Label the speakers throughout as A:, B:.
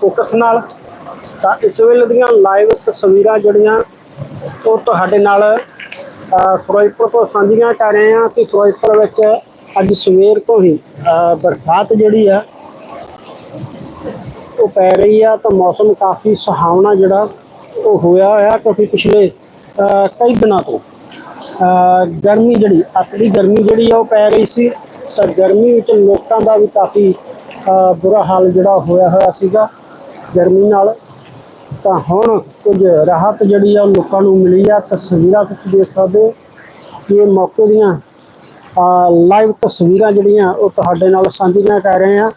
A: Focus ਨਾਲ, ਤਾਂ ਇਸ ਵੇਲੇ ਦੀਆਂ ਲਾਈਵ ਤਸਵੀਰਾਂ ਜਿਹੜੀਆਂ, ਉਹ ਤੁਹਾਡੇ ਨਾਲ ਫਿਰੋਜ਼ਪੁਰ ਤੋਂ ਸਾਂਝੀਆਂ ਕਰ ਰਹੇ ਹਾਂ। ਕਿ ਫਿਰੋਜ਼ਪੁਰ ਵਿੱਚ ਅੱਜ ਸਵੇਰ ਤੋਂ ਹੀ ਬਰਸਾਤ ਜਿਹੜੀ ਆ, ਉਹ ਪੈ ਰਹੀ ਆ, ਤਾਂ ਮੌਸਮ ਕਾਫੀ ਸੁਹਾਵਣਾ ਜਿਹੜਾ, ਉਹ ਹੋਇਆ ਹੋਇਆ ਕਿਉਂਕਿ ਪਿਛਲੇ ਕਈ ਦਿਨਾਂ ਤੋਂ ਗਰਮੀ ਜਿਹੜੀ, ਅਤਲੀ ਗਰਮੀ ਜਿਹੜੀ ਆ, ਉਹ ਪੈ ਰਹੀ ਸੀ। ਤਾਂ ਗਰਮੀ ਵਿੱਚ ਲੋਕਾਂ ਦਾ ਵੀ ਕਾਫੀ ਬੁਰਾ ਹਾਲ ਜਿਹੜਾ ਹੋਇਆ ਹੋਇਆ ਸੀਗਾ। ਗਰਮੀ ਨਾਲ, ਤਾਂ ਹੁਣ ਕੁਝ ਰਾਹਤ ਜਿਹੜੀ ਆ ਉਹ ਲੋਕਾਂ ਨੂੰ ਮਿਲੀ ਆ। ਤਸਵੀਰਾਂ ਤੁਸੀਂ ਦੇਖ ਸਕਦੇ ਹੋ ਕਿ ਮੌਕੇ ਦੀਆਂ ਲਾਈਵ ਤਸਵੀਰਾਂ ਜਿਹੜੀਆਂ ਉਹ ਤੁਹਾਡੇ ਨਾਲ ਸਾਂਝੀਆਂ ਕਰ ਰਹੇ ਆ।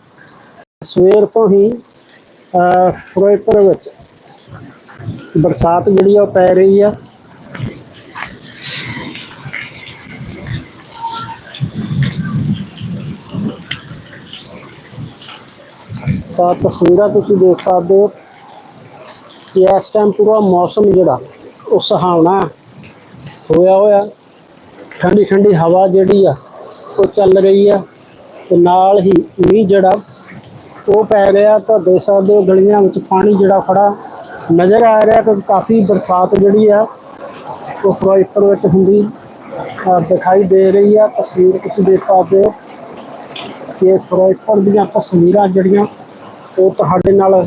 A: ਸਵੇਰ ਤੋਂ ਹੀ ਫਿਰੋਜ਼ਪੁਰ ਵਿੱਚ ਬਰਸਾਤ ਜਿਹੜੀ ਆ ਉਹ ਪੈ ਰਹੀ ਆ। ਤਾਂ ਤਸਵੀਰਾਂ ਤੁਸੀਂ ਦੇਖ ਸਕਦੇ ਹੋ ਕਿ ਇਸ ਟਾਈਮ ਪੂਰਾ ਮੌਸਮ ਜਿਹੜਾ, ਉਹ ਸੁਹਾਵਣਾ ਹੋਇਆ ਹੋਇਆ, ਠੰਡੀ ਠੰਡੀ ਹਵਾ ਜਿਹੜੀ ਆ, ਉਹ ਚੱਲ ਰਹੀ ਆ ਤੇ ਨਾਲ ਹੀ ਮੀਂਹ ਜਿਹੜਾ, ਉਹ ਪੈ ਰਿਹਾ ਤਾਂ ਦੇਖ ਸਕਦੇ ਹੋ ਗਲੀਆਂ ਵਿੱਚ ਪਾਣੀ ਜਿਹੜਾ ਖੜਾ ਨਜ਼ਰ ਆ ਰਿਹਾ ਕਿ ਕਾਫੀ ਬਰਸਾਤ ਜਿਹੜੀ ਆ, ਉਹ ਫਿਰੋਜ਼ਪੁਰ ਵਿੱਚ ਹੁੰਦੀ ਦਿਖਾਈ ਦੇ ਰਹੀ ਆ। ਤਸਵੀਰ ਤੁਸੀਂ ਦੇਖ ਸਕਦੇ ਹੋ ਕਿ ਫਿਰੋਜ਼ਪੁਰ ਦੀਆਂ ਤਸਵੀਰਾਂ ਜਿਹੜੀਆਂ ਉਹ ਤੁਹਾਡੇ ਨਾਲ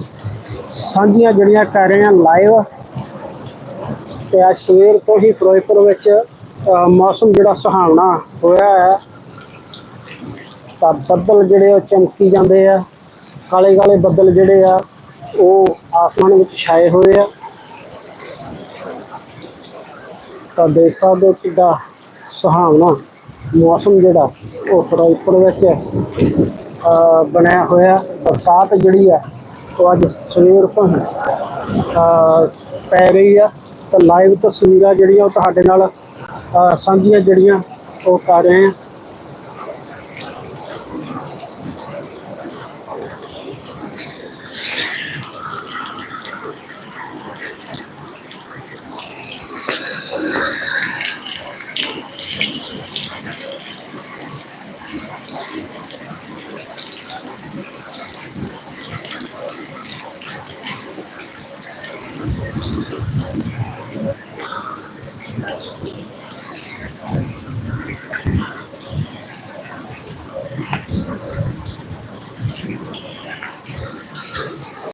A: ਸਾਂਝੀਆਂ ਜਿਹੜੀਆਂ ਕਰ ਰਹੇ ਹਾਂ ਲਾਈਵ ਤੇ ਅੱਜ ਸਵੇਰ ਤੋਂ ਹੀ ਫਿਰੋਜ਼ਪੁਰ ਵਿੱਚ ਮੌਸਮ ਜਿਹੜਾ ਸੁਹਾਵਣਾ ਹੋਇਆ ਹੈ, ਤਾਂ ਬੱਦਲ ਜਿਹੜੇ ਉਹ ਚਮਕੀ ਜਾਂਦੇ ਆ। ਕਾਲੇ ਕਾਲੇ ਬੱਦਲ ਜਿਹੜੇ ਆ, ਉਹ ਆਸਮਾਨ ਵਿੱਚ ਛਾਏ ਹੋਏ ਆ। ਤਾਂ ਦੇਖ ਸਕਦੇ ਹੋ ਕਿੱਡਾ ਸੁਹਾਵਣਾ ਮੌਸਮ ਜਿਹੜਾ ਉਹ ਫਿਰੋਜ਼ਪੁਰ ਵਿੱਚ ਬਣਿਆ ਹੋਇਆ ਬਰਸਾਤ ਜਿਹੜੀ ਆ, ਉਹ ਅੱਜ ਸਵੇਰ ਤੋਂ ਪੈ ਰਹੀ ਆ। ਤਾਂ ਲਾਈਵ ਤਸਵੀਰਾਂ ਜਿਹੜੀਆਂ ਉਹ ਤੁਹਾਡੇ ਨਾਲ ਸਾਂਝੀਆਂ ਜਿਹੜੀਆਂ ਉਹ ਕਰ ਰਹੇ ਆ। Thank you.